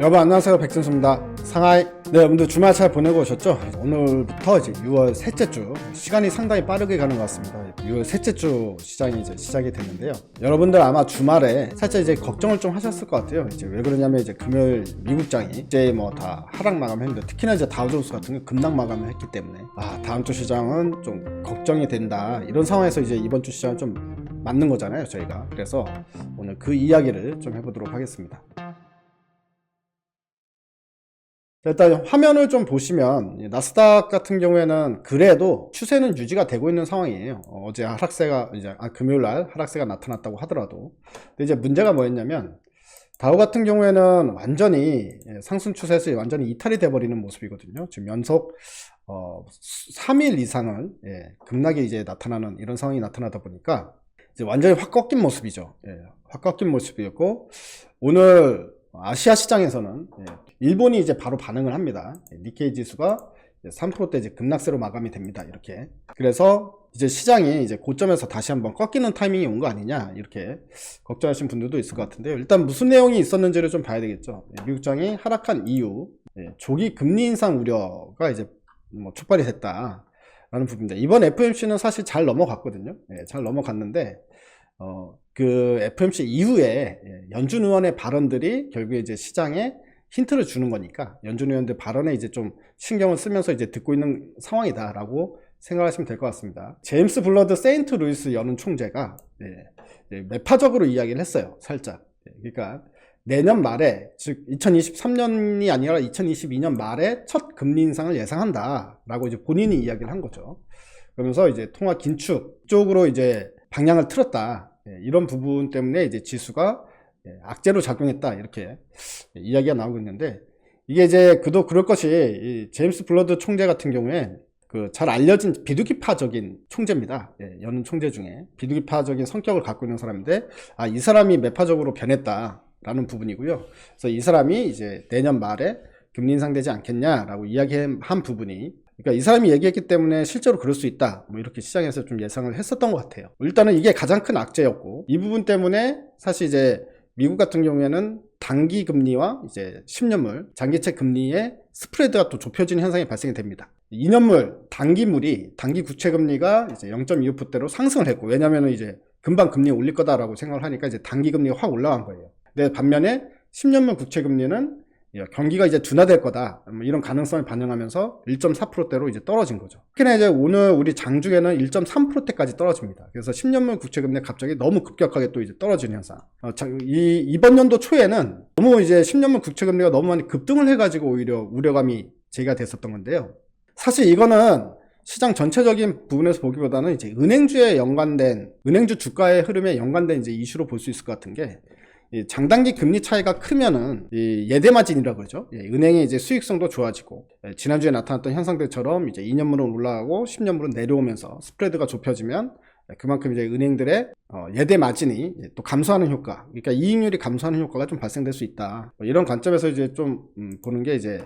여러분 안녕하세요. 백승수입니다. 상하이. 네 여러분들 주말 잘 보내고 오셨죠? 오늘부터 이제 6월 셋째 주 시간이 상당히 빠르게 가는 것 같습니다. 6월 셋째 주 시장이 이제 시작이 됐는데요. 여러분들 아마 주말에 살짝 이제 걱정을 좀 하셨을 것 같아요. 이제 왜 그러냐면 이제 금요일 미국장이 이제 뭐 다 하락 마감했는데 특히나 이제 다우존스 같은 게 급락 마감을 했기 때문에 아 다음 주 시장은 좀 걱정이 된다. 이런 상황에서 이제 이번 주 시장은 좀 맞는 거잖아요 저희가. 그래서 오늘 그 이야기를 좀 해보도록 하겠습니다 일단 화면을 좀 보시면 이 나스닥 같은 경우에는 그래도 추세는 유지가 되고 있는 상황이에요. 어, 제 하락세가 이제 아, 금요일 날 하락세가 나타났다고 하더라도 근데 이제 문제가 뭐였냐면 다우 같은 경우에는 완전히 예, 상승 추세에서 완전히 이탈이 돼 버리는 모습이거든요. 지금 연속 어, 3일 이상을 예, 급락이 이제 나타나는 이런 상황이 나타나다 보니까 이제 완전히 확 꺾인 모습이죠. 예, 확 꺾인 모습이었고 오늘 아시아 시장에서는 예, 일본이 이제 바로 반응을 합니다. 예, 니케이 지수가 3%대 이제 급락세로 마감이 됩니다. 이렇게. 그래서 이제 시장이 이제 고점에서 다시 한번 꺾이는 타이밍이 온 거 아니냐 이렇게 걱정하신 분들도 있을 것 같은데요. 일단 무슨 내용이 있었는지를 좀 봐야 되겠죠. 예, 미국장이 하락한 이유, 예, 조기 금리 인상 우려가 이제 뭐 촉발이 됐다. 라는 부분입니다. 이번 FMC는 사실 잘 넘어갔거든요. 예, 잘 넘어갔는데 어, 그 FMC 이후에 예, 연준 의원의 발언들이 결국에 이제 시장에 힌트를 주는 거니까 연준 의원들 발언에 이제 좀 신경을 쓰면서 이제 듣고 있는 상황이다라고 생각하시면 될 것 같습니다. 제임스 블러드 세인트 루이스 연은 총재가 예, 예, 매파적으로 이야기를 했어요. 살짝. 예, 그러니까 내년 말에 즉 2023년이 아니라 2022년 말에 첫 금리 인상을 예상한다라고 이제 본인이 이야기를 한 거죠. 그러면서 이제 통화 긴축 쪽으로 이제 방향을 틀었다. 예, 이런 부분 때문에 이제 지수가 예, 악재로 작용했다. 이렇게 이야기가 나오고 있는데 이게 이제 그도 그럴 것이 이 제임스 블러드 총재 같은 경우에 그 잘 알려진 비두기파적인 총재입니다. 예, 여는 총재 중에 비두기파적인 성격을 갖고 있는 사람인데 아 이 사람이 매파적으로 변했다라는 부분이고요. 그래서 이 사람이 이제 내년 말에 금리 인상되지 않겠냐라고 이야기한 부분이 그러니까 이 사람이 얘기했기 때문에 실제로 그럴 수 있다. 뭐 이렇게 시장에서 좀 예상을 했었던 것 같아요. 일단은 이게 가장 큰 악재였고 이 부분 때문에 사실 이제 미국 같은 경우에는 단기 금리와 이제 10년물 장기채 금리의 스프레드가 또 좁혀지는 현상이 발생이 됩니다. 2년물 단기물이 단기 구채 금리가 이제 0.25%대로 상승을 했고 왜냐면은 이제 금방 금리 올릴 거다라고 생각을 하니까 이제 단기 금리가 확 올라간 거예요. 근데 반면에 10년물 국채 금리는 예, 경기가 이제 둔화될 거다. 뭐 이런 가능성을 반영하면서 1.4%대로 이제 떨어진 거죠. 특히나 이제 오늘 우리 장중에는 1.3%대까지 떨어집니다. 그래서 10년물 국채금리 갑자기 너무 급격하게 또 이제 떨어지는 현상. 어, 이, 이번 연도 초에는 너무 이제 10년물 국채금리가 너무 많이 급등을 해가지고 오히려 우려감이 제기가 됐었던 건데요. 사실 이거는 시장 전체적인 부분에서 보기보다는 이제 은행주에 연관된, 은행주 주가의 흐름에 연관된 이제 이슈로 볼 수 있을 것 같은 게 장단기 금리 차이가 크면은 예대 마진이라고 그러죠. 예, 은행의 이제 수익성도 좋아지고 예, 지난주에 나타났던 현상들처럼 이제 2년물은 올라가고 10년물은 내려오면서 스프레드가 좁혀지면 예, 그만큼 이제 은행들의 어, 예대 마진이 또 감소하는 효과, 그러니까 이익률이 감소하는 효과가 좀 발생될 수 있다. 뭐 이런 관점에서 이제 좀 음, 보는 게 이제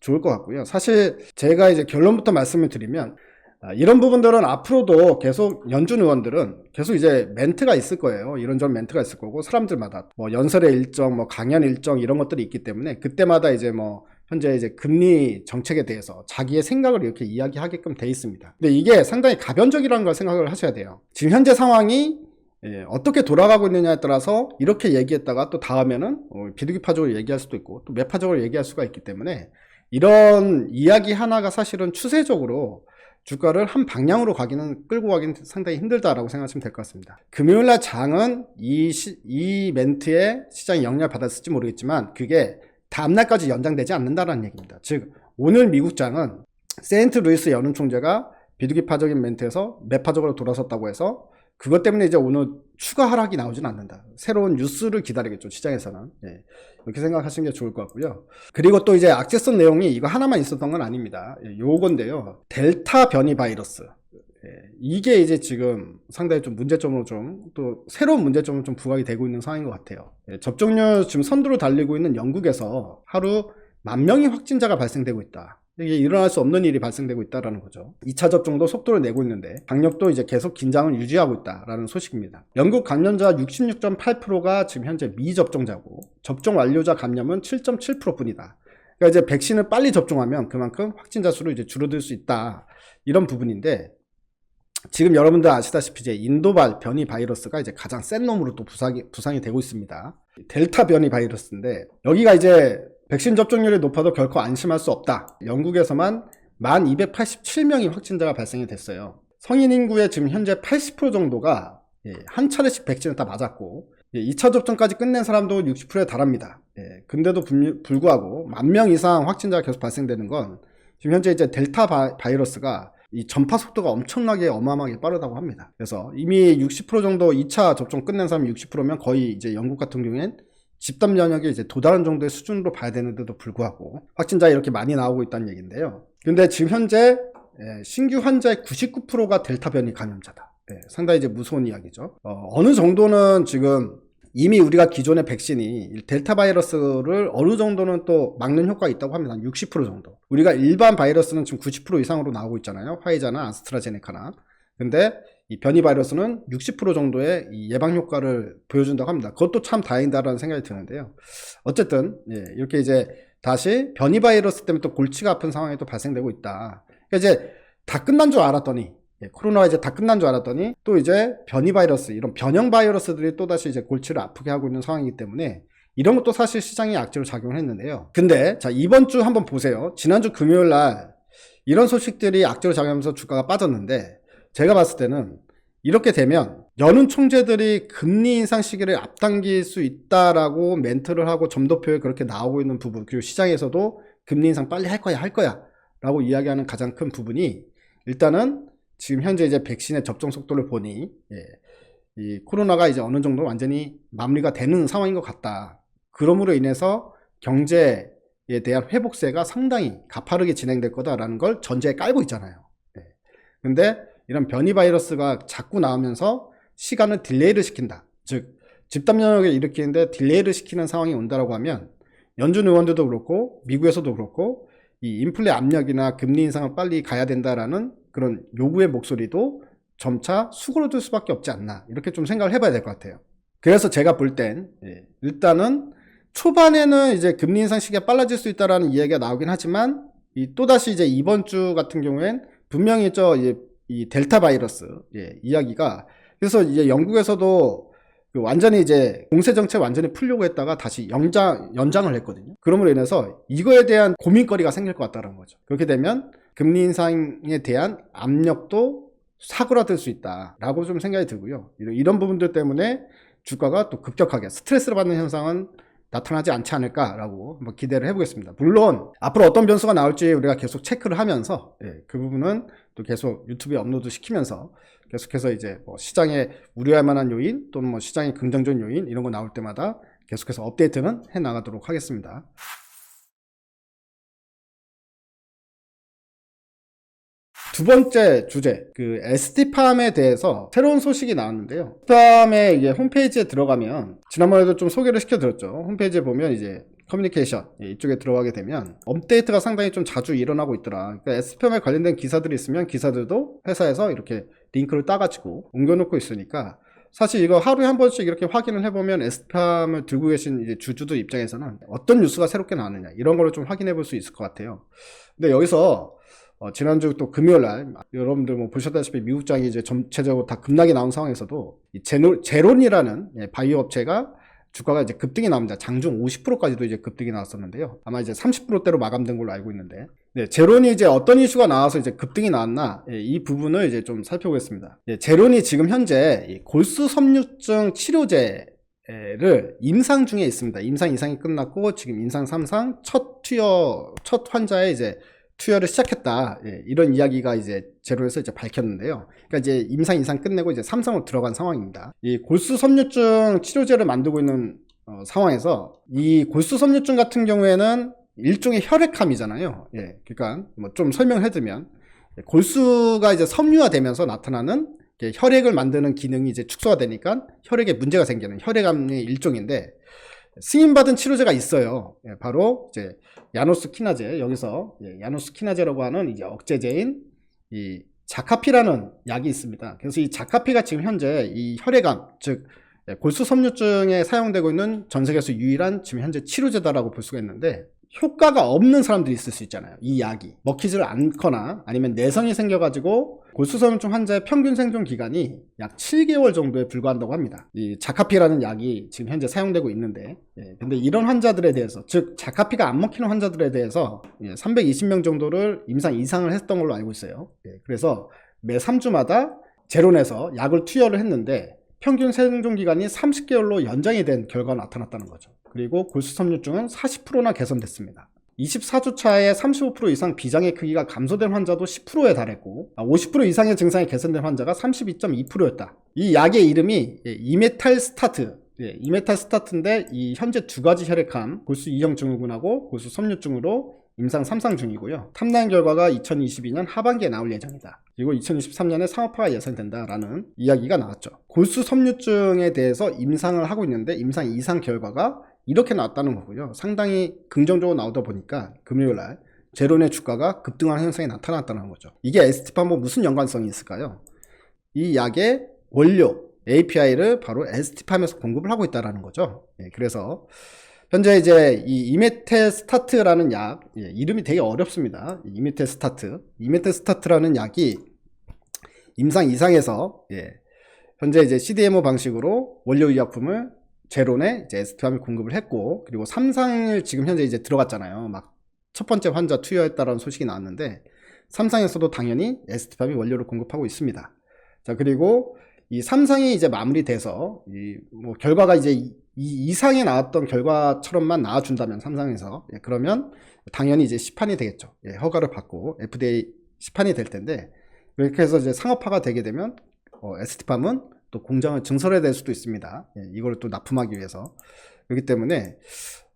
좋을 것 같고요. 사실 제가 이제 결론부터 말씀을 드리면 아, 이런 부분들은 앞으로도 계속 연준 의원들은 계속 이제 멘트가 있을 거예요. 이런저런 멘트가 있을 거고 사람들마다 뭐 연설의 일정, 뭐 강연 일정 이런 것들이 있기 때문에 그때마다 이제 뭐 현재 이제 금리 정책에 대해서 자기의 생각을 이렇게 이야기하게끔 돼 있습니다. 근데 이게 상당히 가변적이라는 걸 생각을 하셔야 돼요. 지금 현재 상황이 예, 어떻게 돌아가고 있느냐에 따라서 이렇게 얘기했다가 또 다음에는 어, 비둘기파적으로 얘기할 수도 있고 또 매파적으로 얘기할 수가 있기 때문에 이런 이야기 하나가 사실은 추세적으로 주가를 한 방향으로 가기는 끌고 가기는 상당히 힘들다라고 생각하시면 될 것 같습니다. 금요일 날 장은 이, 시, 이 멘트에 시장이 영향을 받았을지 모르겠지만 그게 다음날까지 연장되지 않는다는 얘기입니다. 즉 오늘 미국 장은 세인트 루이스 연은 총재가 비둘기파적인 멘트에서 매파적으로 돌아섰다고 해서 그것 때문에 이제 오늘 추가 하락이 나오진 않는다. 새로운 뉴스를 기다리겠죠, 시장에서는. 예, 이렇게 생각하시는 게 좋을 것 같고요. 그리고 또 이제 악재성 내용이 이거 하나만 있었던 건 아닙니다. 예, 요건데요. 델타 변이 바이러스. 예, 이게 이제 지금 상당히 좀 문제점으로 좀, 또 새로운 문제점으로 좀 부각이 되고 있는 상황인 것 같아요. 예, 접종률 지금 선두로 달리고 있는 영국에서 하루 만 명의 확진자가 발생되고 있다. 이게 일어날 수 없는 일이 발생되고 있다라는 거죠. 2차 접종도 속도를 내고 있는데 방역도 이제 계속 긴장을 유지하고 있다라는 소식입니다. 영국 감염자 66.8%가 지금 현재 미접종자고 접종 완료자 감염은 7.7%뿐이다. 그러니까 이제 백신을 빨리 접종하면 그만큼 확진자 수를 이제 줄어들 수 있다. 이런 부분인데 지금 여러분들 아시다시피 이제 인도발 변이 바이러스가 이제 가장 센 놈으로 또 부상이, 부상이 되고 있습니다. 델타 변이 바이러스인데 여기가 이제 백신 접종률이 높아도 결코 안심할 수 없다. 영국에서만 1287명이 확진자가 발생이 됐어요. 성인 인구의 지금 현재 80% 정도가 예, 한 차례씩 백신을 다 맞았고 2차 접종까지 끝낸 사람도 60%에 달합니다. 예, 근데도 불- 불구하고 만 명 이상 확진자가 계속 발생되는 건 지금 현재 이제 델타 바, 바이러스가 이 전파 속도가 엄청나게 어마어마하게 빠르다고 합니다. 그래서 이미 60% 정도 2차 접종 끝낸 사람이 60%면 거의 이제 영국 같은 경우엔 집단 면역이 이제 도달한 정도의 수준으로 봐야 되는데도 불구하고 확진자 이렇게 많이 나오고 있다는 얘기인데요. 근데 지금 현재 예, 신규 환자의 99%가 델타 변이 감염자다. 예, 상당히 이제 무서운 이야기죠. 어, 느 정도는 지금 이미 우리가 기존의 백신이 이 델타 바이러스를 어느 정도는 또 막는 효과가 있다고 합니다. 한60% 정도. 우리가 일반 바이러스는 지금 90% 이상으로 나오고 있잖아요. 화이자나 아스트라제네카나. 근데 이 변이 바이러스는 60% 정도의 이 예방 효과를 보여준다고 합니다. 그것도 참 다행이다라는 생각이 드는데요. 어쨌든 예, 이렇게 이제 다시 변이 바이러스 때문에 또 골치가 아픈 상황이 또 발생되고 있다. 그러니까 이제 다 끝난 줄 알았더니 예, 코로나가 이제 다 끝난 줄 알았더니 또 이제 변이 바이러스 이런 변형 바이러스들이 또 다시 이제 골치를 아프게 하고 있는 상황이기 때문에 이런 것도 사실 시장의 악재로 작용을 했는데요. 근데 자 이번 주 한번 보세요. 지난주 금요일 날 이런 소식들이 악재로 작용하면서 주가가 빠졌는데 제가 봤을 때는 이렇게 되면 연은 총재들이 금리 인상 시기를 앞당길 수 있다라고 멘트를 하고 점도표에 그렇게 나오고 있는 부분 그리고 시장에서도 금리 인상 빨리 할 거야 할 거야 라고 이야기하는 가장 큰 부분이 일단은 지금 현재 이제 백신의 접종 속도를 보니 예, 이 코로나가 이제 어느 정도 완전히 마무리가 되는 상황인 것 같다. 그러므로 인해서 경제에 대한 회복세가 상당히 가파르게 진행될 거다라는 걸 전제에 깔고 있잖아요. 예. 근데 이런 변이 바이러스가 자꾸 나오면서 시간을 딜레이를 시킨다. 즉 집단 면역을 일으키는데 딜레이를 시키는 상황이 온다라고 하면 연준 의원들도 그렇고 미국에서도 그렇고 이 인플레 압력이나 금리 인상을 빨리 가야 된다라는 그런 요구의 목소리도 점차 수그러들 수밖에 없지 않나 이렇게 좀 생각을 해봐야 될 것 같아요. 그래서 제가 볼 땐 일단은 초반에는 이제 금리 인상 시기가 빨라질 수 있다라는 이야기가 나오긴 하지만 이 또다시 이제 이번 주 같은 경우엔 분명히 저 이 델타 바이러스 예, 이야기가 그래서 이제 영국에서도 그 완전히 이제 공세 정책 완전히 풀려고 했다가 다시 연장 연장을 했거든요. 그럼으로 인해서 이거에 대한 고민거리가 생길 것 같다는 거죠. 그렇게 되면 금리 인상에 대한 압력도 사그라들 수 있다라고 좀 생각이 들고요. 이런 부분들 때문에 주가가 또 급격하게 스트레스를 받는 현상은 나타나지 않지 않을까라고 한번 기대를 해보겠습니다. 물론 앞으로 어떤 변수가 나올지 우리가 계속 체크를 하면서 예, 그 부분은 또 계속 유튜브에 업로드 시키면서 계속해서 이제 뭐 시장에 우려할 만한 요인 또는 뭐 시장의 긍정적인 요인 이런 거 나올 때마다 계속해서 업데이트는 해 나가도록 하겠습니다. 두 번째 주제, 그 ST팜에 대해서 새로운 소식이 나왔는데요. ST팜의 이게 홈페이지에 들어가면 지난번에도 좀 소개를 시켜드렸죠. 홈페이지에 보면 이제 커뮤니케이션 예, 이쪽에 들어가게 되면 업데이트가 상당히 좀 자주 일어나고 있더라. 그러니까 SPM에 관련된 기사들이 있으면 기사들도 회사에서 이렇게 링크를 따가지고 옮겨놓고 있으니까 사실 이거 하루에 한 번씩 이렇게 확인을 해보면 SPM을 들고 계신 이제 주주들 입장에서는 어떤 뉴스가 새롭게 나왔느냐 이런 거를 좀 확인해 볼 수 있을 것 같아요. 근데 여기서 어, 지난주 또 금요일 날 여러분들 뭐 보셨다시피 미국장이 이제 전체적으로 다 급락이 나온 상황에서도 이 제노, 제론이라는 예, 바이오 업체가 주가가 이제 급등이 나옵니다. 장중 50%까지도 이제 급등이 나왔었는데요. 아마 이제 30%대로 마감된 걸로 알고 있는데. 네, 제론이 이제 어떤 이슈가 나와서 이제 급등이 나왔나, 예, 이 부분을 이제 좀 살펴보겠습니다. 예, 제론이 지금 현재 이 골수 섬유증 치료제 를 임상 중에 있습니다. 임상 이상이 끝났고, 지금 임상 3상 첫 투여, 첫 환자에 이제 투여를 시작했다. 예, 이런 이야기가 이제 제로에서 이제 밝혔는데요. 그러니까 이제 임상 이상 끝내고 이제 삼상으로 들어간 상황입니다. 이 골수 섬유증 치료제를 만들고 있는 어, 상황에서 이 골수 섬유증 같은 경우에는 일종의 혈액암이잖아요. 예, 그러니까 뭐 좀 설명을 해드리면 골수가 이제 섬유화되면서 나타나는 혈액을 만드는 기능이 이제 축소가 되니까 혈액에 문제가 생기는 혈액암의 일종인데 승인받은 치료제가 있어요. 예, 바로 이제 야노스 키나제 여기서 예, 야노스 키나제라고 하는 이제 억제제인 이 자카피라는 약이 있습니다. 그래서 이 자카피가 지금 현재 이 혈액암 즉 예, 골수 섬유증에 사용되고 있는 전 세계에서 유일한 지금 현재 치료제다라고 볼 수가 있는데 효과가 없는 사람들이 있을 수 있잖아요. 이 약이 먹히질 않거나 아니면 내성이 생겨가지고 골수섬유증 환자의 평균 생존 기간이 약 7개월 정도에 불과한다고 합니다. 이 자카피라는 약이 지금 현재 사용되고 있는데, 예, 근데 이런 환자들에 대해서, 즉 자카피가 안 먹히는 환자들에 대해서 예, 320명 정도를 임상 이상을 했던 걸로 알고 있어요. 예, 그래서 매 3주마다 제론에서 약을 투여를 했는데 평균 생존 기간이 30개월로 연장이 된 결과가 나타났다는 거죠. 그리고 골수섬유증은 40%나 개선됐습니다. 24주 차에 35% 이상 비장의 크기가 감소된 환자도 10%에 달했고 50% 이상의 증상이 개선된 환자가 32.2%였다. 이 약의 이름이 예, 이메탈 스타트 예, 이메탈 스타트인데 이 현재 두 가지 혈액암 골수 이형 증후군하고 골수 섬유증으로 임상 3상 중이고요. 탐난 결과가 2022년 하반기에 나올 예정이다. 그리고 2023년에 상업화가 예상된다라는 이야기가 나왔죠. 골수 섬유증에 대해서 임상을 하고 있는데 임상 이상 결과가 이렇게 나왔다는 거고요. 상당히 긍정적으로 나오다 보니까 금요일 날 제론의 주가가 급등하는 현상이 나타났다는 거죠. 이게 에스티팜과 무슨 연관성이 있을까요? 이 약의 원료 API를 바로 에스티팜에서 공급을 하고 있다는 거죠. 예, 그래서 현재 이제 이 이메텔 스타트라는 약 예, 이름이 되게 어렵습니다. 이메텔 스타트 이메텔 스타트라는 약이 임상 이상에서 예, 현재 이제 CDMO 방식으로 원료 의약품을 제론에 이제 에스티팜을 공급을 했고 그리고 3상을 지금 현재 이제 들어갔잖아요. 막 첫 번째 환자 투여했다라는 소식이 나왔는데 3상에서도 당연히 에스티팜이 원료를 공급하고 있습니다. 자 그리고 이 3상이 이제 마무리돼서 이 뭐 결과가 이제 이 이상에 나왔던 결과처럼만 나와준다면 3상에서 예, 그러면 당연히 이제 시판이 되겠죠. 예, 허가를 받고 FDA 시판이 될 텐데 그렇게 해서 이제 상업화가 되게 되면 어, 에스티팜은 또 공장을 증설해야 될 수도 있습니다. 예, 이걸 또 납품하기 위해서 그렇기 때문에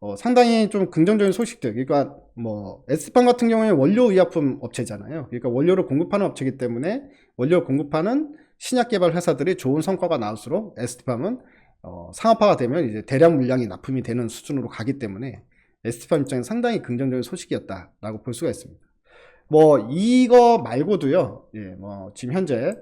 어, 상당히 좀 긍정적인 소식들. 그러니까 뭐 에스팜 같은 경우에 원료 의약품 업체잖아요. 그러니까 원료를 공급하는 업체이기 때문에 원료 공급하는 신약 개발 회사들이 좋은 성과가 나올수록 에스티팜은 어, 상업화가 되면 이제 대량 물량이 납품이 되는 수준으로 가기 때문에 에스티팜 입장에 상당히 긍정적인 소식이었다라고 볼 수가 있습니다. 뭐 이거 말고도요. 예, 뭐 지금 현재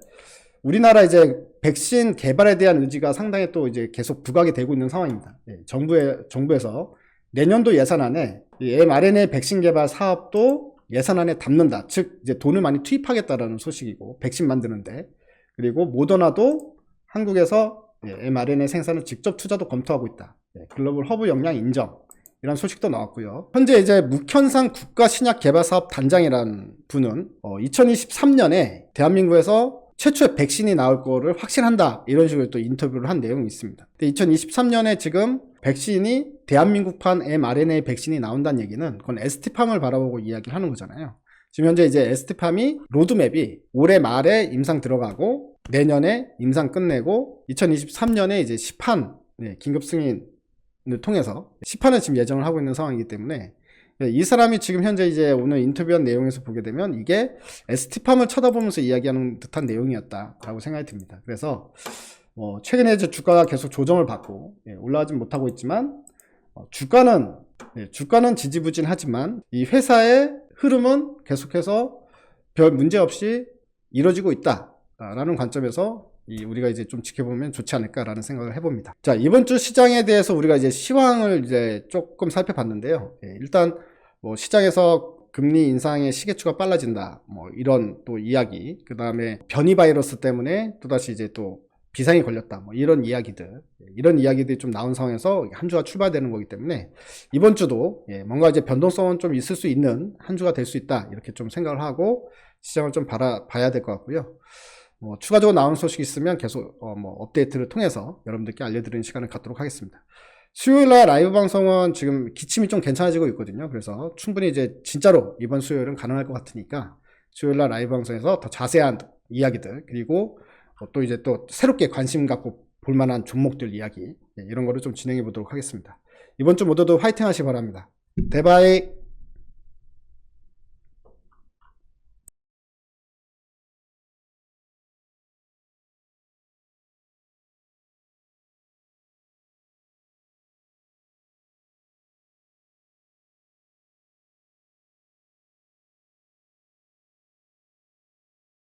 우리나라 이제 백신 개발에 대한 의지가 상당히 또 이제 계속 부각이 되고 있는 상황입니다. 예, 정부에 정부에서 내년도 예산안에 이 mRNA 백신 개발 사업도 예산안에 담는다. 즉 이제 돈을 많이 투입하겠다라는 소식이고 백신 만드는데 그리고 모더나도 한국에서 예, mRNA 생산을 직접 투자도 검토하고 있다. 예, 글로벌 허브 역량 인정. 이런 소식도 나왔고요. 현재 이제 묵현상 국가 신약 개발 사업 단장이라는 분은 어, 2023년에 대한민국에서 최초의 백신이 나올 거를 확신한다. 이런 식으로 또 인터뷰를 한 내용이 있습니다. 2023년에 지금 백신이 대한민국판 mRNA 백신이 나온다는 얘기는 그건 에스티팜을 바라보고 이야기를 하는 거잖아요. 지금 현재 이제 에스티팜이 로드맵이 올해 말에 임상 들어가고 내년에 임상 끝내고 2023년에 이제 시판 네, 긴급 승인을 통해서 시판을 지금 예정을 하고 있는 상황이기 때문에 이 사람이 지금 현재 이제 오늘 인터뷰한 내용에서 보게 되면 이게 에스티팜을 쳐다보면서 이야기하는 듯한 내용이었다라고 생각이 듭니다. 그래서 뭐 최근에 이제 주가가 계속 조정을 받고 예, 올라가진 못하고 있지만 어, 주가는 예, 주가는 지지부진하지만 이 회사의 흐름은 계속해서 별 문제 없이 이루어지고 있다라는 관점에서 이 우리가 이제 좀 지켜보면 좋지 않을까라는 생각을 해봅니다. 자 이번 주 시장에 대해서 우리가 이제 시황을 이제 조금 살펴봤는데요. 예, 일단 뭐 시장에서 금리 인상의 시계추가 빨라진다. 뭐 이런 또 이야기. 그 다음에 변이 바이러스 때문에 또다시 이제 또 비상이 걸렸다. 뭐 이런 이야기들. 예, 이런 이야기들이 좀 나온 상황에서 한 주가 출발되는 거기 때문에 이번 주도 예, 뭔가 이제 변동성은 좀 있을 수 있는 한 주가 될 수 있다. 이렇게 좀 생각을 하고 시장을 좀 바라, 봐야 될 것 같고요. 뭐 추가적으로 나오는 소식이 있으면 계속 어, 뭐 업데이트를 통해서 여러분들께 알려드리는 시간을 갖도록 하겠습니다. 수요일날 라이브 방송은 지금 기침이 좀 괜찮아지고 있거든요. 그래서 충분히 이제 진짜로 이번 수요일은 가능할 것 같으니까 수요일날 라이브 방송에서 더 자세한 이야기들 그리고 어, 또 이제 또 새롭게 관심 갖고 볼만한 종목들 이야기 예, 이런 거를 좀 진행해 보도록 하겠습니다. 이번 주 모두도 화이팅 하시기 바랍니다. 대바이